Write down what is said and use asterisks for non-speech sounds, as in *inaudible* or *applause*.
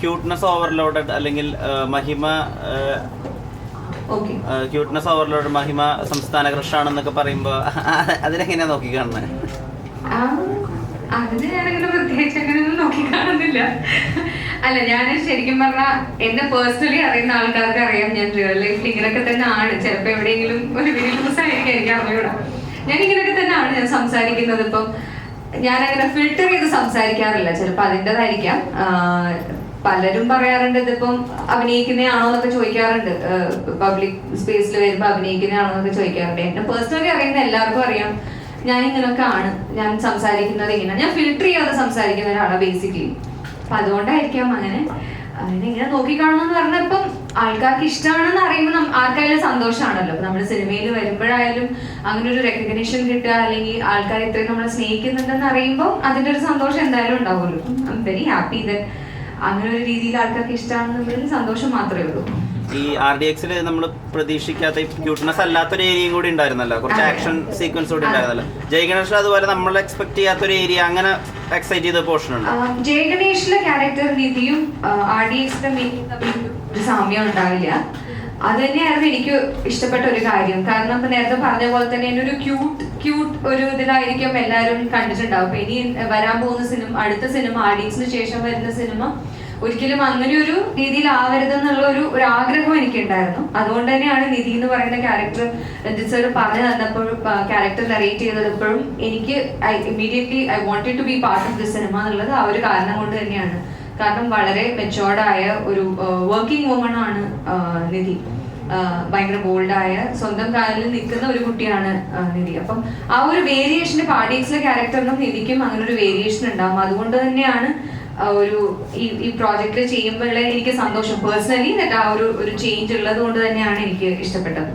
Cuteness overloaded അല്ലെങ്കിൽ മഹിമ cuteness overload മഹിമ സംസ്ഥാന കൃഷാണെന്നൊക്കെ പറയുമ്പോ *laughs* അതിനെങ്ങനെയാ നോക്കി കാണുന്നത് അതിന് ഞാനങ്ങനെ പ്രത്യേകിച്ച് അങ്ങനെയൊന്നും നോക്കി കാണുന്നില്ല. അല്ല ഞാൻ ശരിക്കും പറഞ്ഞാൽ എന്നെ പേഴ്സണലി അറിയുന്ന ആൾക്കാർക്ക് അറിയാം ഞാൻ റിയൽ ലൈഫിൽ ഇങ്ങനെയൊക്കെ തന്നെ ആണ് ചിലപ്പോൾ എവിടെയെങ്കിലും ഒരു വീഡിയോസ് ആയിരിക്കും എനിക്ക് അറിഞ്ഞൂടാ. ഞാൻ ഇങ്ങനെയൊക്കെ ആണ് ഞാൻ സംസാരിക്കുന്നത്. ഇപ്പം ഞാൻ അങ്ങനെ ഫിൽട്ടർ ചെയ്ത് സംസാരിക്കാറില്ല. ചിലപ്പോൾ അതിന്റെതായിരിക്കാം. പലരും പറയാറുണ്ട് ഇതിപ്പം അഭിനയിക്കുന്നതാണോ എന്നൊക്കെ ചോദിക്കാറുണ്ട് പബ്ലിക് സ്പേസിൽ വരുമ്പോൾ അഭിനയിക്കുന്നതാണോ എന്നൊക്കെ ചോദിക്കാറുണ്ട്. എന്നെ പേഴ്സണലി അറിയുന്ന എല്ലാവർക്കും അറിയാം. ഞാൻ ഇങ്ങനൊക്കെ ആണ് ഞാൻ സംസാരിക്കുന്നത് ഇങ്ങനെ. ഞാൻ ഫിൽട്ടർ ചെയ്യാതെ സംസാരിക്കുന്ന ഒരാളാണ് ബേസിക്കലി അപ്പൊ അതുകൊണ്ടായിരിക്കാം അങ്ങനെ. അതിനെങ്ങനെ നോക്കിക്കാണുമെന്ന് പറഞ്ഞാൽ ഇപ്പം ആൾക്കാർക്ക് ഇഷ്ടമാണെന്ന് അറിയുമ്പോൾ ആർക്കായാലും സന്തോഷമാണല്ലോ അപ്പൊ നമ്മൾ സിനിമയിൽ വരുമ്പോഴായാലും അങ്ങനെ ഒരു റെക്കഗ്നേഷൻ കിട്ടുക അല്ലെങ്കിൽ ആൾക്കാർ ഇത്രയും നമ്മളെ സ്നേഹിക്കുന്നുണ്ടെന്ന് അറിയുമ്പോൾ അതിന്റെ ഒരു സന്തോഷം എന്തായാലും ഉണ്ടാവുമല്ലോ. I M very happy that അങ്ങനെ ഒരു രീതിയിൽ ആൾക്കാർക്ക് ഇഷ്ടമാണെന്നുള്ളതിൽ സന്തോഷം മാത്രമേ ഉള്ളൂ. ഈ ആർ ഡി എക്സിൽ നമ്മൾ പ്രതീക്ഷിക്കാത്ത ക്യൂട്ട്നെസ് അല്ലാത്തൊരു ഏരിയയും കൂടി ഉണ്ടായിരുന്നല്ലോ. കുറച്ച് ആക്ഷൻ സീക്വൻസ് കൂടി ഉണ്ടായിരുന്നല്ലോ. ജയ് അതുപോലെ നമ്മൾ എക്സ്പെക്ട് ചെയ്യാത്തൊരു ഏരിയ അങ്ങനെ എക്സൈറ്റ് ചെയ്ത പോർഷൻ ഉണ്ട്? ജയ ഗണേഷിലെ ക്യാരക്ടർ രീതിയും ആർ ഡി എക്സിന്റെ മെയിൻ തമ്മിൽ ഒരു സാമ്യം ഉണ്ടാവില്ല. അത് തന്നെയായിരുന്നു എനിക്ക് ഇഷ്ടപ്പെട്ട ഒരു കാര്യം. കാരണം ഇപ്പൊ നേരത്തെ പറഞ്ഞ പോലെ തന്നെ എന്നെ ഒരു ക്യൂട്ട് ക്യൂട്ട് ഒരു ഇതിലായിരിക്കും എല്ലാവരും കണ്ടിട്ടുണ്ടാവും. അപ്പൊ ഇനി വരാൻ പോകുന്ന സിനിമ അടുത്ത സിനിമ ആഡിയൻസിന് ശേഷം വരുന്ന സിനിമ ഒരിക്കലും അങ്ങനെ ഒരു രീതിയിൽ ആവരുതെന്നുള്ള ഒരു ഒരു ആഗ്രഹം എനിക്കുണ്ടായിരുന്നു. അതുകൊണ്ട് തന്നെയാണ് നിധി എന്ന് പറയുന്ന ക്യാരക്ടർ രഞ്ജിത് സർ പറഞ്ഞു തന്നപ്പോൾ ക്യാരക്ടർ നറേറ്റ് ചെയ്തപ്പോഴും എനിക്ക് I immediately I wanted to be part of the cinema എന്നുള്ളത് ആ ഒരു കാരണം കൊണ്ട് തന്നെയാണ്. കാരണം വളരെ മെച്ചോർഡായ ഒരു വർക്കിംഗ് വുമൺ ആണ് നിധി. ഭയങ്കര ബോൾഡായ സ്വന്തം കാലിൽ നിൽക്കുന്ന ഒരു കുട്ടിയാണ് നിധി. അപ്പം ആ ഒരു വേരിയേഷന് പാർട്ടീസിലെ ക്യാരക്ടറിനും നിധിക്കും അങ്ങനെ ഒരു വേരിയേഷൻ ഉണ്ടാവും. അതുകൊണ്ട് തന്നെയാണ് ഒരു ഈ ഈ പ്രോജക്റ്റ് ചെയ്യുമ്പോഴേ എനിക്ക് സന്തോഷം. പേഴ്സണലി ആ ഒരു ഒരു ചേഞ്ച് ഉള്ളത് കൊണ്ട് തന്നെയാണ് എനിക്ക് ഇഷ്ടപ്പെട്ടത്.